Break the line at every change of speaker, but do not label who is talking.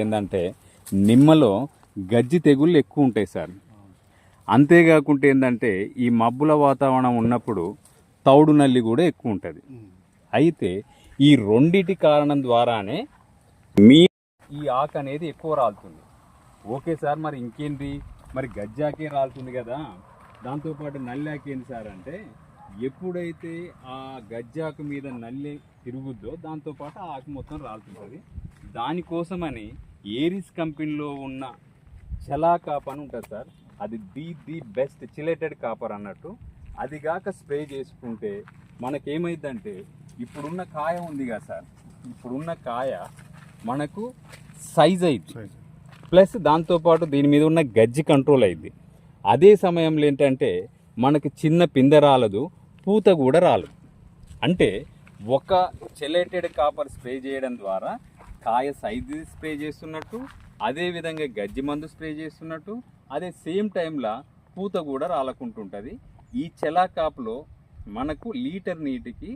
ఏంటంటే నిమ్మలో గజ్జి తెగుళ్ళు ఎక్కువ ఉంటాయి సార్. అంతేకాకుండా ఏంటంటే ఈ మబ్బుల వాతావరణం ఉన్నప్పుడు తౌడు నల్లి కూడా ఎక్కువ ఉంటుంది. అయితే ఈ రెండిటి కారణం ద్వారానే మీ ఈ ఆకు అనేది ఎక్కువ రాలుతుంది. ఓకే సార్ మరి ఇంకేంటి? మరి గజ్జాకే రాలుతుంది కదా. దాంతోపాటు నల్లాకి ఏంటి సార్ అంటే ఎప్పుడైతే ఆ గజ్జాకు మీద నల్లి తిరుగుద్దో దాంతోపాటు ఆ ఆకు మొత్తం రాలుతుంటుంది. దానికోసమని ఏరిస్ కంపెనీలో ఉన్న చలా కాప్ అని ఉంటుంది సార్. అది the the best chelated copper అన్నట్టు. అది కాక స్ప్రే చేసుకుంటే మనకేమైందంటే ఇప్పుడున్న కాయ ఉంది కదా సార్. ఇప్పుడున్న కాయ మనకు సైజ్ అయింది. ప్లస్ దాంతోపాటు దీని మీద ఉన్న గజ్జి కంట్రోల్ అయింది. అదే సమయంలో ఏంటంటే మనకి చిన్న పిందె రాలదు పూత కూడా రాలదు. అంటే ఒక చెలేటెడ్ కాపర్ స్ప్రే చేయడం ద్వారా కాయ సైజు స్ప్రే చేస్తున్నట్టు అదే విధంగా గజ్జి మందు స్ప్రే చేస్తున్నట్టు అదే సేమ్ టైంలో పూత కూడా రాలకుంటుంటుంది. ఈ చెలా కాపులో మనకు లీటర్ నీటికి